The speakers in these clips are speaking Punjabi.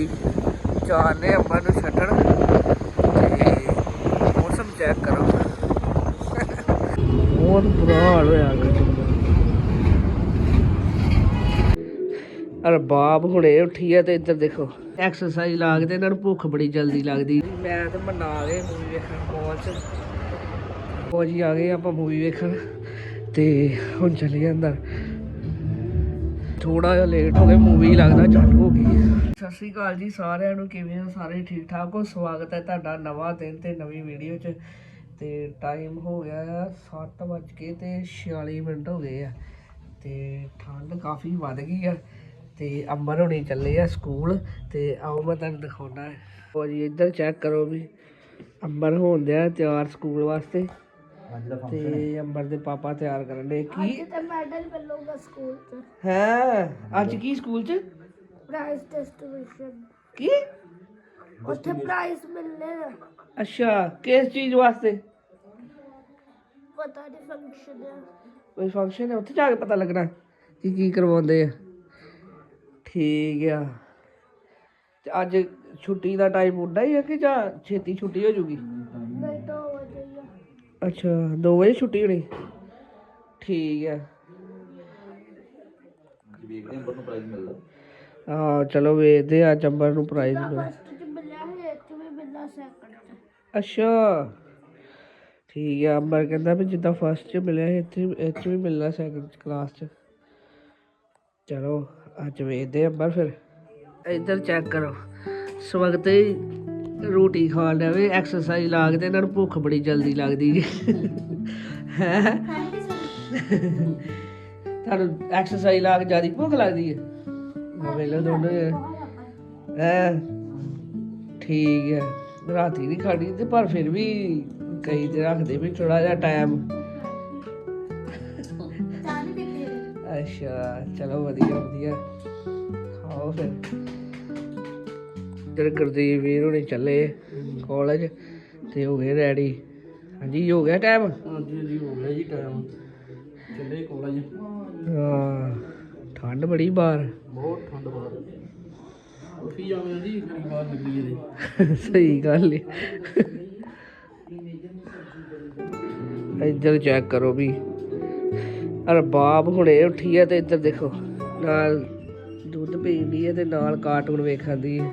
ਜੀ ਚਾਹਨੇ ਅੰਬਾਂ ਨੂੰ ਛੱਡਣ ਤੇ ਮੌਸਮ ਚੈੱਕ ਕਰੋ। ਬਹੁਤ ਬੁਰਾ ਹਾਲ ਹੋਇਆ ਗੱਡੀ ਦਾ ਅਰ ਬਾਪ ਹੁਣੇ ਉੱਠੀ ਆ ਤੇ ਇੱਧਰ ਦੇਖੋ। ਐਕਸਰਸਾਈਜ਼ ਲੱਗਦੇ ਇਹਨਾਂ ਨੂੰ ਭੁੱਖ ਬੜੀ ਜਲਦੀ ਲੱਗਦੀ। ਮੈਂ ਤੇ ਮਨਾ ਗਏ ਮੂਵੀ ਵੇਖਣ ਮਾਲ ਚ ਫੌਜੀ ਆ ਗਏ ਆਪਾਂ ਮੂਵੀ ਵੇਖਣ ਤੇ ਹੁਣ ਚੱਲੇ ਅੰਦਰ। ਥੋੜਾ ਜਿਹਾ ਲੇਟ ਹੋ ਗਏ ਮੂਵੀ ਲੱਗਦਾ ਚਾਲੂ ਹੋ ਗਈ। ਸਤਿ ਸ਼੍ਰੀ ਅਕਾਲ ਜੀ ਸਾਰਿਆਂ ਨੂੰ ਕਿਵੇਂ ਹੋ? ਸਾਰੇ ਠੀਕ ਠਾਕ ਹੋ? ਸਵਾਗਤ ਹੈ ਤੁਹਾਡਾ ਨਵਾਂ ਦਿਨ ਤੇ ਨਵੀਂ ਵੀਡੀਓ 'ਚ। ਤੇ ਟਾਈਮ ਹੋ ਗਿਆ ਆ 7 ਵੱਜ ਕੇ ਤੇ 46 ਮਿੰਟ ਹੋ ਗਏ ਆ। ਤੇ ਠੰਡ ਕਾਫੀ ਵੱਧ ਗਈ ਆ। ਤੇ ਅੰਬਰ ਹੋਣੀ ਚੱਲੇ ਆ ਸਕੂਲ। ਤੇ ਆਓ ਮੈਂ ਤੁਹਾਨੂੰ ਦਿਖਾਉਣਾ ਹੈ। ਉਹ ਜੀ ਇੱਧਰ ਚੈੱਕ ਕਰੋ ਵੀ ਅੰਬਰ ਹੋਣ ਦਿਆ ਤਿਆਰ ਸਕੂਲ ਵਾਸਤੇ। ਤੇ ਅੰਬਰ ਦੇ ਪਾਪਾ ਤਿਆਰ ਕਰਨ ਦੇ। ਕੀ? ਤੇ ਮੈਡਲ ਮਿਲੂਗਾ ਸਕੂਲ ਚ। ਹੈ? ਅੱਜ ਕੀ ਸਕੂਲ ਚ? ਪ੍ਰਾਈਜ਼ ਡਿਸਟ੍ਰੀਬਿਊਸ਼ਨ ਕੀ? ਉੱਥੇ ਪ੍ਰਾਈਜ਼ ਮਿਲਨੇ ਆ। ਅੱਛਾ ਕਿਸ ਚੀਜ਼ ਵਾਸਤੇ? ਪਤਾ ਨਹੀਂ ਫੰਕਸ਼ਨ ਹੈ ਕੋਈ ਫੰਕਸ਼ਨ ਹੈ ਉੱਥੇ ਜਾ ਕੇ ਪਤਾ ਲੱਗਣਾ ਕਿ ਕੀ ਕਰਵਾਉਂਦੇ ਆ। ਠੀਕ ਆ। ਤੇ ਅੱਜ ਛੁੱਟੀ ਦਾ ਟਾਈਮ ਹੁੰਦਾ ਹੀ ਕਿ ਜਾਂ ਛੇਤੀ ਛੁੱਟੀ ਹੋ ਜੂਗੀ? ਨਹੀਂ ਤਾਂ ਹੋ ਜਾਈਏ ਅੱਛਾ 2 ਵਜੇ ਛੁੱਟੀ ਹੋਣੀ? ਠੀਕ ਆ। ਹਾਂ ਚਲੋ ਵੇਖਦੇ ਆ ਚੰਬਰ ਨੂੰ ਪ੍ਰਾਈਜ਼ ਮਿਲਿਆ ਫਸਟ ਚ ਮਿਲਿਆ ਹੈ ਇੱਥੇ ਵੀ ਮਿਲਣਾ ਸੈਕੰਡ ਚ। ਅੱਛਾ। ਠੀਕ ਆ ਅੰਬਰ ਕਹਿੰਦਾ ਵੀ ਜਿੱਦਾਂ ਫਸਟ ਚ ਮਿਲਿਆ ਸੀ, ਇੱਥੇ ਇੱਥੇ ਵੀ ਮਿਲਣਾ ਸੈਕੰਡ ਕਲਾਸ ਚ। ਚਲੋ ਅੱਜ ਵੇਖਦੇ ਆ ਅੰਬਰ ਫਿਰ। ਇੱਧਰ ਚੈੱਕ ਕਰੋ। ਸਵਗਤ ਹੀ ਰੋਟੀ ਖਾਣ ਡਿਆ ਐਕਸਰਸਾਈਜ਼ ਲੱਗਦੇ ਇਹਨਾਂ ਨੂੰ ਭੁੱਖ ਬੜੀ ਜਲਦੀ ਲੱਗਦੀ ਜੀ। ਹੈ? ਤੁਹਾਨੂੰ ਐਕਸਰਸਾਈਜ਼ ਲਾ ਕੇ ਜ਼ਿਆਦਾ ਭੁੱਖ ਲੱਗਦੀ ਹੈ? ਵੇਲੇ ਦੋਨੋਂ ਹੈ ਠੀਕ ਹੈ ਰਾਤੀ ਨਹੀਂ ਖਾਣੀ ਤੇ ਪਰ ਫਿਰ ਵੀ ਕਈ ਤੇ ਰੱਖਦੇ ਵੀ ਥੋੜਾ ਜਿਹਾ ਟਾਈਮ ਅੱਛਾ ਚਲੋ ਵਧੀਆ ਵਧੀਆ। ਖਾਓ ਫਿਰ। ਜਦ ਗੁਰਦੀਪ ਵੀਰ ਹੁਣੇ ਚੱਲੇ ਕਾਲਜ ਤੇ ਹੋ ਗਏ ਰੈਡੀ ਹਾਂਜੀ ਹੋ ਗਿਆ ਟਾਈਮ ਹਾਂਜੀ ਜੀ ਹੋ ਗਿਆ ਜੀ ਟਾਈਮ ਚੱਲੇ ਕਾਲਜ ਹਾਂ। ਠੰਡ ਬੜੀ ਬਾਹਰ। ਬਹੁਤ ਠੰਡ ਬਾਹਰ। ਉੱਠੀ ਜਾਵੇਂ ਜੀ ਕਰੀ ਬਾਹਰ ਨਿਕਲੀਏ ਦੇ ਸਹੀ ਗੱਲ ਹੈ ਇੱਧਰ ਚੈੱਕ ਕਰੋ ਵੀ। ਅਰ ਬਾਪ ਹੁਣੇ ਉੱਠੀ ਹੈ ਤੇ ਇੱਧਰ ਦੇਖੋ ਨਾਲ ਦੁੱਧ ਪੀਂਦੀ ਹੈ ਤੇ ਨਾਲ ਕਾਰਟੂਨ ਵੇਖਦੀ ਹੈ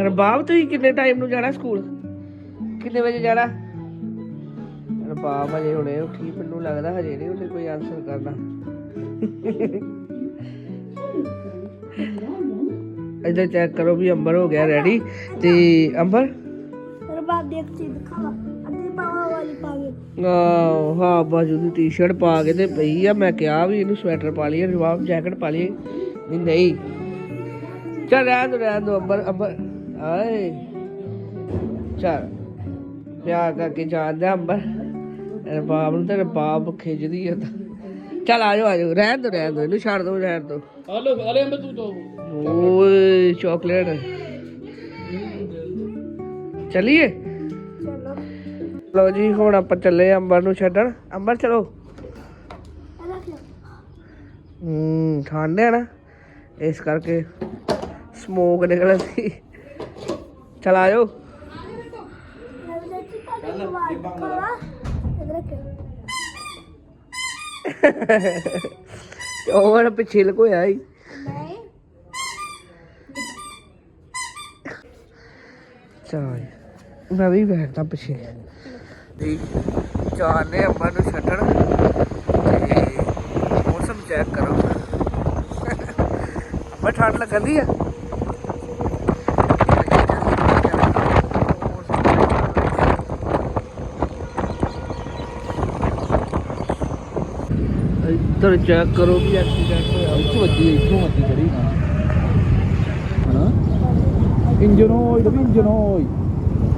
ਅਰ ਬਾਪ ਤੁਸੀਂ ਕਿੰਨੇ ਟਾਈਮ ਨੂੰ ਜਾਣਾ ਸਕੂਲ ਕਿੰਨੇ ਵਜੇ ਜਾਣਾ? ਬਾਪ ਹਜੇ ਹੁਣੇ ਉੱਠੀ ਮੈਨੂੰ ਲੱਗਦਾ ਹਜੇ ਨਹੀਂ ਉਹਨੇ ਕੋਈ ਆਨਸਰ ਕਰਨਾ। ਇੱਧਰ ਚੈੱਕ ਕਰੋ ਵੀ ਅੰਬਰ ਹੋ ਗਿਆ ਰੈਡੀ ਤੇ ਅੰਬਰ? ਦਿਖਾਵਾ ਅੱਧੀ ਵਾਲੀ ਪਾਵੇ ਆਹ ਹਾਂ ਬਾਜੂ ਦੀ ਟੀ-ਸ਼ਰਟ ਪਾ ਕੇ ਤੇ ਪਈ ਆ ਮੈਂ ਕਿਹਾ ਵੀ ਇਹਨੂੰ ਸਵੈਟਰ ਪਾ ਲਈਏ ਰਿਵਾਬ ਜੈਕਟ ਪਾ ਲਈਏ। ਨਹੀਂ ਨਹੀਂ। ਚੱਲ ਰਹਿਣ ਦੋ ਰਹਿਣ ਦੋ ਅੰਬਰ ਅੰਬਰ। ਆਏ। ਚੱਲ। ਪਿਆਰ ਕਰਕੇ ਜਾਣਦਾ ਅੰਬਰ। ਰਬਾਬ ਨੂੰ ਤੇ ਰਬਾਬ ਖਿੱਚਦੀ ਆ ਤਾਂ ਚੱਲ ਆ ਜਾਓ ਆ ਜਾਓ ਰਹਿਣ ਦੋ ਰਹਿਣ ਦੋ ਇਹਨੂੰ ਛੱਡ ਦੋ ਰਹਿਣ ਦੋ ਹਲੋ ਹਲੇ ਅੰਬ ਤੂੰ ਦੋ ਓਏ ਚਾਕਲੇਟ ਚਲਿਏ ਚਲੋ ਲੋ ਜੀ ਹੁਣ ਆਪਾਂ ਚੱਲੇ ਆਂ ਅੰਬਰ ਨੂੰ ਛੱਡਣ ਅੰਬਰ ਚਲੋ ਹੂੰ ਠੰਡ ਹੈ ਨਾ ਇਸ ਕਰਕੇ ਸਮੋਕ ਨਿਕਲਦੀ ਚਲ ਆਜੋ ਇਹ ਦੇਖੀ ਤੁਹਾਡੇ ਵਾਲ ਦਿਖਾਵਾ ਇਹ ਰੱਖਿਓ ਉਹ ਵਾਲਾ ਪਿੱਛੇ ਲਕੋਇਆ ਹੀ ਨਹੀਂ ਚਾਹ ਮੈਂ ਵੀ ਬੈਠਦਾ ਪਿੱਛੇ। ਚਾਰ ਨੇ ਅੰਬਰ ਨੂੰ ਛੱਡਣ ਤੇ ਮੌਸਮ ਚੈੱਕ ਕਰੋ ਅੰਬਰ ਠੰਡ ਲੱਗਦੀ ਆ। ਇੱਧਰ ਚੈੱਕ ਕਰੋ। ਵੀ ਐਕਸੀਡੈਂਟ ਹੋਇਆ ਇੱਥੋਂ ਵੱਜੀ ਇੱਥੋਂ ਵੱਜੀ ਚੜੀ ਨਾ। ਹਨਾ? ਇੰਜਨ ਓਇਲ ਵੀ ਇੰਜਨ ਓਇਲ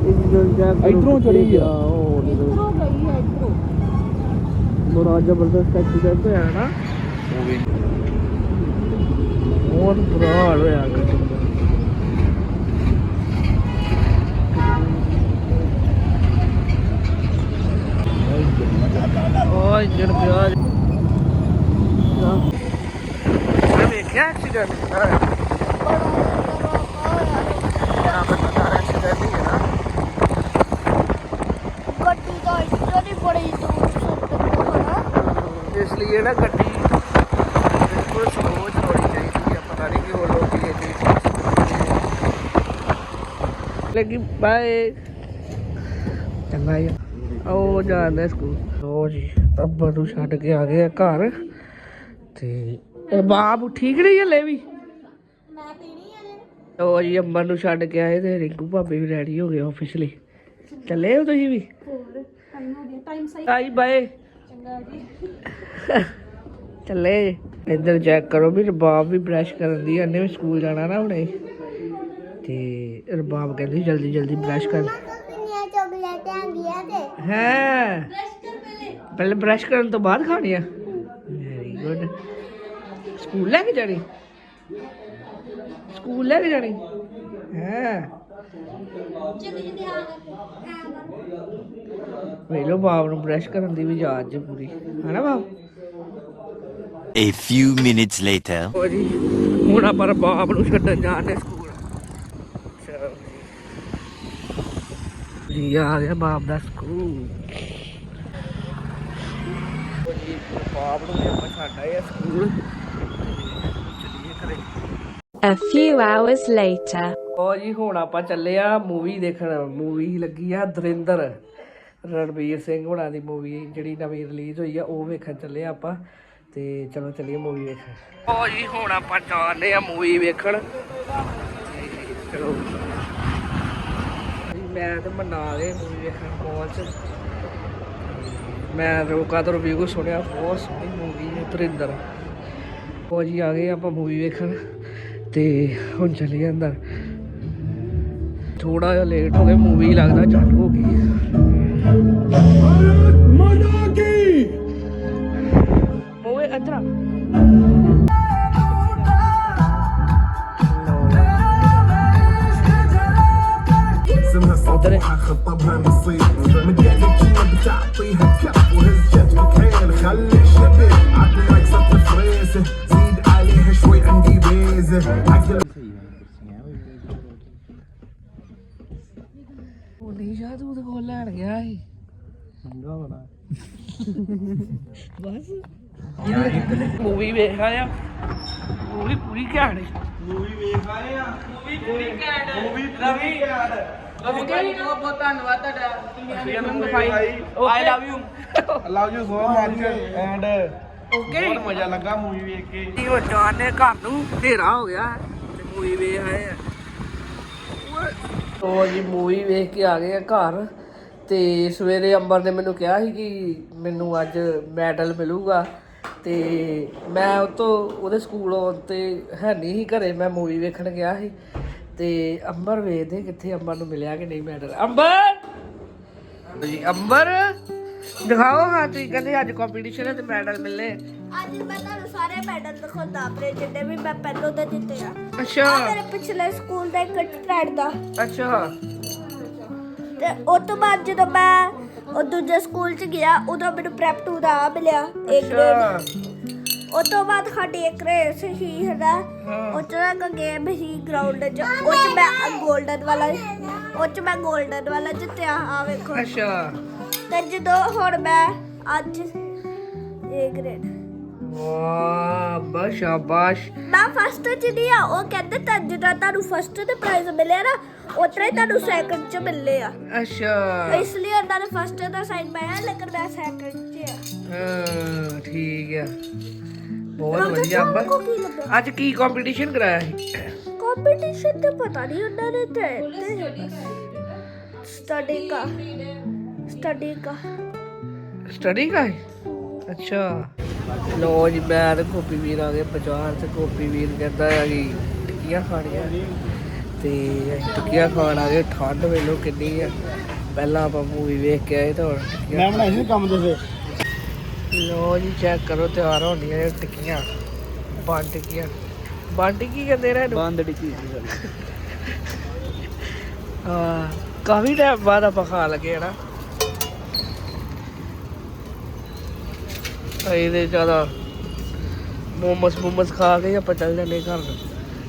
ਇੰਜਨ ਚੈੱਕ ਕਰੋ ਇੱਧਰੋਂ ਚੜੀ ਆ। ਉਹ ਇਧਰੋਂ ਗਈ ਹੈ ਇਧਰੋਂ। ਬੜਾ ਜ਼ਬਰਦਸਤ ਐਕਸੀਡੈਂਟ ਹੋਇਆ ਨਾ। ਹੋ ਗਈ। ਬਹੁਤ ਬੁਰਾ ਹਾਲ ਹੋਇਆ ਉਹ ਇੰਜਨ ਪਿਆ ਜੀ। ਮੈਂ ਵੇਖਿਆ ਐਕਸੀਡੈਂਟ ਹੋਇਆ ਆ ਬੰਦਾ ਐਕਸੀਡੈਂਟ ਹੀ ਹੈ ਗੱਡੀ ਦਾ ਇੱਧਰ ਹੀ ਬੜੀ ਦੂਰ ਸੁੱਟ ਹੋਣਾ ਇਸ ਲਈ ਨਾ ਗੱਡੀ ਬਿਲਕੁਲ ਸਲੋ ਚਲਾਉਣੀ ਚਾਹੀਦੀ ਹੈ ਪਤਾ ਨਹੀਂ ਕਿਉਂ ਲੋਕ ਇਹਦੇ ਲੇਕਿਨ ਬਾਏ ਚੰਗਾ ਹੀ ਆ ਉਹ ਜਾਂਦਾ ਸਕੂਲ ਲੋ ਜੀ ਅੱਬਾ ਨੂੰ ਛੱਡ ਕੇ ਆ ਗਏ ਆ ਘਰ ਤੇ ਇਹ ਬਾਪ ਠੀਕ ਨਹੀਂ ਹਲੇ ਵੀ? ਮੈਂ ਪੀਣੀ ਹੈ ਉਹ ਜੀ ਅੰਬਰ ਨੂੰ ਛੱਡ ਕੇ ਆਏ ਤੇ ਰਿੰਕੂ ਭਾਬੀ ਵੀ ਰੈਡੀ ਹੋ ਗਏ ਆਫੀਸ਼ਲੀ ਚੱਲੇ ਹੋ ਤੁਸੀਂ ਵੀ? ਹੋਰ ਟਾਈਮ ਹੋ ਗਿਆ। ਟਾਈਮ ਸਹੀ। ਆਈ ਬਾਏ। ਚੰਗਾ ਜੀ। ਚੱਲੇ। ਇੱਧਰ ਚੈੱਕ ਕਰੋ ਵੀ ਰਬਾਬ ਵੀ ਬ੍ਰਸ਼ ਕਰਨ ਦੀ ਇਹਨੇ ਵੀ ਸਕੂਲ ਜਾਣਾ ਨਾ ਹੁਣੇ। ਤੇ ਰਬਾਬ ਕਹਿੰਦੀ ਜਲਦੀ ਜਲਦੀ ਬ੍ਰਸ਼ ਕਰ। ਕਿੰਨੀਆਂ ਚਾਕਲੇਟਾਂ ਤੇ। ਹੈ? ਬ੍ਰਸ਼ ਕਰ ਪਹਿਲੇ। ਪਹਿਲੇ ਬ੍ਰਸ਼ ਕਰਨ ਤੋਂ ਬਾਅਦ ਖਾਣੀ ਆ ਵੈਰੀ ਗੁੱਡ। ਸਕੂਲ ਲੈ ਕੇ ਜਾਣੀ? ਸਕੂਲ ਲੈ ਕੇ ਜਾਣੀ? ਹੈ? ਲਓ ਬਾਬ ਨੂੰ ਬ੍ਰਸ਼ ਕਰਨ ਦੀ ਵੀ ਯਾਦ ਜੇ ਪੂਰੀ। ਹਨਾ ਬਾਬ A few minutes later. ਜੀ ਹੁਣ ਆਪਾਂ ਬਾਪ ਨੂੰ ਛੱਡਣ ਜਾਣੇ ਸਕੂਲ। ਜੀ। ਜੀ ਆ ਗਿਆ ਬਾਪ ਦਾ ਸਕੂਲ ਉਹ ਬਾਪ ਨੂੰ ਵੀ ਆਪਾਂ ਛੱਡ ਆਏ ਆ ਸਕੂਲ। ਚਲੀਏ ਘਰੇ। A few hours later. ਉਹ ਜੀ ਹੁਣ ਆਪਾਂ ਚੱਲੇ ਆ ਮੂਵੀ ਦੇਖਣ। ਮੂਵੀ ਲੱਗੀ ਆ ਦਰਿੰਦਰ। ਰਣਵੀਰ ਸਿੰਘ ਹੁਣਾਂ ਦੀ ਮੂਵੀ ਜਿਹੜੀ ਨਵੀਂ ਰਿਲੀਜ਼ ਹੋਈ ਆ ਉਹ ਵੇਖਣ ਚੱਲੇ ਆ ਆਪਾਂ। ਤੇ ਚਲੋ ਚੱਲੀਏ ਮੂਵੀ ਵੇਖਣ। ਉਹ ਜੀ ਹੁਣ ਆਪਾਂ ਚੱਲੇ ਆ ਮੂਵੀ ਵੇਖਣ। ਚਲੋ। ਮੈਂ ਤੇ ਮਨਾ ਮੂਵੀ ਵੇਖਣ ਚ ਮੈਂ ਰੋਕਾ ਤੋਂ ਰਿਵਿਊ ਸੁਣਿਆ ਬਹੁਤ ਸੋਹਣੀ ਮੂਵੀ ਹੈ ਦਰਿੰਦਰ ਉਹ ਜੀ ਆ ਗਏ ਆਪਾਂ ਮੂਵੀ ਵੇਖਣ ਤੇ ਹੁਣ ਚੱਲੀਏ ਅੰਦਰ। ਥੋੜਾ ਜਿਹਾ ਲੇਟ ਹੋ ਗਏ ਮੂਵੀ ਲੱਗਦਾ ਚਾਲੂ ਹੋ ਗਈ ਮੂਵੀ ਅੰਦਰ ਉਹ ਨਹੀਂ ਸ਼ਾਇਦ ਉਹਦੇ ਕੋਲ ਲੈਣ ਗਿਆ ਸੀ। ਬਸ। ਮੂਵੀ ਵੇਖ ਆਇਆ। ਮੂਵੀ ਪੂਰੀ ਘੈਂਟ ਹੈ ਮੂਵੀ ਵੇਖ ਆਇਆ ਮੂਵੀ ਪੂਰੀ ਘੈਂਟ। ਮੂਵੀ ਰਵੀ। ਓਕੇ ਬਹੁਤ ਬਹੁਤ ਧੰਨਵਾਦ ਤੁਹਾਡਾ। ਤੁਸੀਂ ਮੈਨੂੰ ਦਿਖਾਈ। I love you love you so much and okay ਬਹੁਤ ਮਜ਼ਾ ਲੱਗਾ ਮੂਵੀ ਵੇਖ ਕੇ। ਜੀ ਉਹ ਜਾਣੇ ਘਰ ਨੂੰ ਹਨੇਰਾ ਹੋ ਗਿਆ। ਮੂਵੀ ਵੇਖ ਆਏ ਆ। ਉਹ ਜੀ ਮੂਵੀ ਵੇਖ ਕੇ ਆ ਗਏ ਆ ਘਰ। ਤੇ ਸਵੇਰੇ ਅੰਬਰ ਨੇ ਮੈਨੂੰ ਕਿਹਾ ਸੀ ਕਿ ਮੈਨੂੰ ਅੱਜ ਮੈਡਲ ਮਿਲੂਗਾ। ਤੇ ਮੈਂ ਉਹ ਤੋਂ ਉਹਦੇ ਸਕੂਲੋਂ ਤੇ ਹੈ ਨਹੀਂ ਸੀ ਘਰੇ ਮੈਂ ਮੂਵੀ ਵੇਖਣ ਗਿਆ ਸੀ। ਤੇ ਅੰਬਰ ਵੇਖਦੇ ਕਿੱਥੇ ਅੰਬਰ ਨੂੰ ਮਿਲਿਆ ਕਿ ਨਹੀਂ ਮੈਡਲ ਅੰਬਰ! ਜੀ ਅੰਬਰ! ਦਿਖਾਓ ਹਾਂ ਤੁਸੀਂ ਕਹਿੰਦੇ ਅੱਜ ਕੰਪੀਟੀਸ਼ਨ ਹੈ ਤੇ ਮੈਡਲ ਮਿਲਨੇ ਅੱਜ ਮੈਂ ਤੁਹਾਨੂੰ ਸਾਰੇ ਮੈਡਲ ਦਿਖਾਉਂਦਾ ਆਪਣੇ ਜਿੰਨੇ ਵੀ ਮੈਂ ਪਹਿਲੋਂ ਦੇ ਦਿੱਤੇ ਆ। ਅੱਛਾ। ਆ ਮੇਰੇ ਪਿਛਲੇ ਸਕੂਲ ਦਾ ਇੱਕ ਫਰੈਂਡ ਦਾ। ਅੱਛਾ। ਤੇ ਉਸ ਤੋਂ ਬਾਅਦ ਜਦੋਂ ਮੈਂ ਉਹ ਦੂਜੇ ਸਕੂਲ ਚ ਗਿਆ ਉਦੋਂ ਮੈਨੂੰ ਪ੍ਰੈਪ 2 ਦਾ ਆ ਮਿਲਿਆ ਏ ਅੱਛਾ। ਗ੍ਰੇਡ ਉਸ ਤੋਂ ਬਾਅਦ ਸਾਡੀ ਇੱਕ ਰੇਸ ਹੀ ਹੈਗਾ ਹਾਂ। ਉਹ ਚ ਇੱਕ ਗੇਮ ਹੀ ਗਰਾਊਂਡ ਚ ਉਹ ਚ ਮੈਂ 골ਡਨ ਵਾਲਾ ਉਹ ਚ ਮੈਂ 골ਡਨ ਵਾਲਾ ਜਿੱਤਿਆ ਆ ਵੇਖੋ। ਅੱਛਾ। ਤੇ ਜਦੋਂ ਹੁਣ ਮੈਂ ਅੱਜ ਏ ਗ੍ਰੇਡ ਵਾਹ ਬਾ ਸ਼ਾਬਾਸ਼। ਮੈਂ ਫਸਟ ਚ ਨਹੀਂ ਆ ਉਹ ਕਹਿੰਦੇ ਤਾਂ ਜਿੱਦਾਂ ਤੁਹਾਨੂੰ ਫਸਟ ਤੇ ਪ੍ਰਾਈਜ਼ ਮਿਲਿਆ ਨਾ ਉਤਰਾ ਹੀ ਤੁਹਾਨੂੰ ਸੈਕੰਡ ਚ ਮਿਲਨੇ ਆ। ਅੱਛਾ। ਇਸ ਲਈ ਉਹਨਾਂ ਨੇ ਫਸਟ ਦਾ ਸਾਈਨ ਪਾਇਆ ਲੇਕਿਨ ਮੈਂ ਸੈਕੰਡ ਚ ਆ। ਹਾਂ ਠੀਕ ਆ। ਬਹੁਤ ਵਧੀਆ ਅੱਬਾ ਅੱਜ ਕੀ ਕੰਪੀਟੀਸ਼ਨ ਕਰਾਇਆ ਸੀ? ਕੰਪੀਟੀਸ਼ਨ ਤੇ ਪਤਾ ਨਹੀਂ ਉਹਨਾਂ ਨੇ ਤੇ ਸਟੱਡੀ ਦਾ ਸਟੱਡੀ ਦਾ ਸਟੱਡੀ ਦਾ ਅੱਛਾ। ਲੋ ਜੀ ਮੈਂ ਤੇ ਗੋਪੀ ਵੀਰ ਆ ਗਏ ਬਾਜ਼ਾਰ ਤੇ ਗੋਪੀ ਵੀਰ ਕਹਿੰਦਾ ਹੈ ਕਿ ਟਿੱਕੀਆਂ ਖਾਣੀਆਂ। ਤੇ ਅਸੀਂ ਟਿੱਕੀਆਂ ਖਾਣ ਆ ਗਏ ਠੰਡ ਵੇਲੋ ਕਿੰਨੀ ਆ। ਪਹਿਲਾਂ ਆਪਾਂ ਮੂਵੀ ਵੇਖ ਕੇ ਆਏ ਤਾਂ ਹੁਣ ਟਿੱਕੀਆਂ ਮੈਂ ਬਣਾਈ ਸੀ ਕੰਮ ਦੇ ਲੋ ਜੀ ਚੈੱਕ ਕਰੋ ਤਿਆਰ ਹੋਣੀਆਂ ਇਹ ਟਿੱਕੀਆਂ। ਬੰਦ ਟਿੱਕੀਆਂ। ਬੰਦ ਟਿੱਕੀ ਕਹਿੰਦੇ ਨੇ ਬੰਦ ਡਿੱਕੀ ਹਾਂ ਕਾਫੀ ਟਾਈਮ ਬਾਅਦ ਆਪਾਂ ਖਾਣ ਲੱਗੇ ਹਨਾ। ਇਹਦੇ ਜ਼ਿਆਦਾ। ਮੋਮਸ ਮੋਮਸ ਖਾ ਕੇ ਆਪਾਂ ਚੱਲ ਜਾਂਦੇ ਘਰ। ਨੂੰ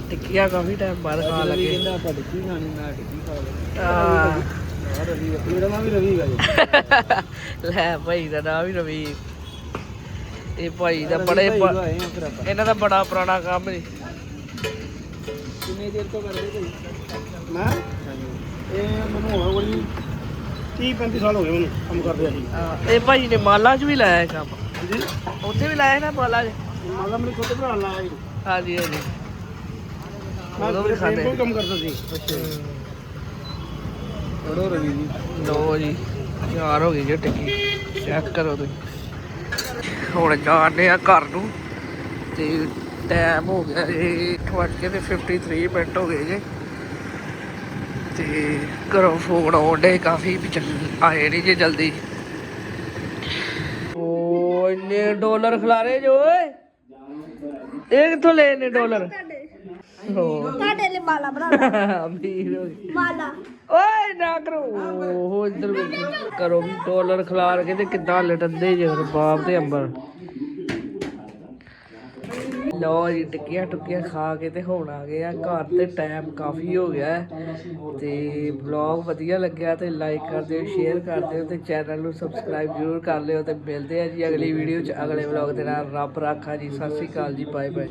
ਟਿੱਕੀਆਂ ਕਾਫੀ ਟਾਈਮ ਬਾਅਦ ਖਾ ਰਵੀ ਲੱਗੇ। ਕਹਿੰਦਾ ਆਪਾਂ ਟਿੱਕੀ ਖਾਣੀ ਮੈਂ ਟਿੱਕੀ ਖਾ ਲਈ। ਆ ਆ ਰਵੀ ਮੇਰਾ ਨਾਮ ਵੀ ਰਵੀ ਹੈਗਾ ਜੀ ਲੈ ਭਾਈ ਦਾ ਨਾਮ ਵੀ ਰਵੀ। ਇਹ ਭਾਈ ਦਾ ਬੜੇ ਆ ਇਹਨਾਂ ਦਾ ਬੜਾ ਪੁਰਾਣਾ ਕੰਮ ਜੀ ਕਿੰਨੇ ਦੇਰ ਤੋਂ ਕਰਦੇ ਭਾਈ? ਮੈਂ ਇਹ ਮੈਨੂੰ ਹੋਣਾ ਕੋਈ 30 35 ਸਾਲ ਹੋ ਗਏ ਮੈਨੂੰ ਕੰਮ ਕਰਦੇ ਹਾਂ, ਇਹ ਭਾਈ ਨੇ ਮਾਲਾ 'ਚ ਵੀ ਲਾਇਆ ਕੰਮ। ਹਾਂਜੀ ਉੱਥੇ ਵੀ ਲਾਇਆ ਨਾ ਮਾਲਾ 'ਚ ਮੰਨ ਲਾ ਮੇਰੇ ਛੋਟੇ ਭਰਾ ਨਾਲ ਆਇਆ ਜੀ ਹਾਂਜੀ ਹਾਂਜੀ। ਮੈਂ ਉਦੋਂ ਵੀ ਟ੍ਰੇਨ ਖਾਂਦੇ। ਤੋਂ ਹੀ ਕੰਮ ਕਰਦਾ ਸੀ। ਚਲੋ ਰਵੀ ਜੀ। ਲੋ ਜੀ ਤਿਆਰ ਹੋ ਗਈ ਜੀ ਟਿੱਕੀ। ਚੈੱਕ ਕਰੋ ਤੁਸੀਂ। ਹੁਣ ਜਾਣੇ ਆ ਘਰ ਨੂੰ। ਤੇ ਟਾਈਮ ਹੋ ਗਿਆ ਜੀ 8 ਤੇ 53 ਮਿੰਟ ਹੋ ਗਏ ਜੀ। ਤੇ ਘਰੋਂ ਫੋਨ ਆਉਂਦੇ ਕਾਫੀ ਵੀ ਚੱਲ ਆਏ ਨਹੀਂ ਜੇ ਜਲਦੀ। ਓ ਇੰਨੇ ਡਾਲਰ ਖਿਲਾਰੇ ਜੋ ਓਏ। ਇਹ ਕਿੱਥੋਂ ਲਏ ਨੇ ਡਾਲਰ? ਤੁਹਾਡੇ ਲਈ ਮਾਲਾ ਬਣਾ ਅਮੀਰ ਹੋ ਗਏ। ਮਾਲਾ। ਓਏ ਨਾ ਕਰੋ। ਉਹ ਇੱਧਰ ਕਰੋ। ਵੀ ਡਾਲਰ ਖਿਲਾਰ ਕੇ ਤੇ ਕਿੱਦਾਂ ਲਟੰਦੇ ਜੇ ਬਾਪ ਦੇ ਅੰਬਰ। ਲਓ ਜੀ ਟਿੱਕੀਆਂ ਟੁੱਕੀਆਂ ਖਾ ਕੇ ਤੇ ਹੁਣ ਆ ਗਏ ਆ ਘਰ ਤੇ ਟਾਈਮ ਕਾਫੀ ਹੋ ਗਿਆ ਹੈ। ਤੇ ਵਲੌਗ ਵਧੀਆ ਲੱਗਿਆ ਤੇ ਲਾਈਕ ਕਰ ਦਿਓ ਸ਼ੇਅਰ ਕਰ ਦਿਓ ਤੇ ਚੈਨਲ ਨੂੰ ਸਬਸਕ੍ਰਾਈਬ ਜ਼ਰੂਰ ਕਰ ਲਿਓ ਤੇ ਮਿਲਦੇ ਆ ਜੀ ਅਗਲੀ ਵੀਡੀਓ ਚ। ਅਗਲੇ ਵਲੌਗ ਦੇ ਨਾਲ ਰੱਬ ਰਾਖਾ ਜੀ। ਸਤਿ ਸ਼੍ਰੀ ਅਕਾਲ ਜੀ ਬਾਏ ਬਾਏ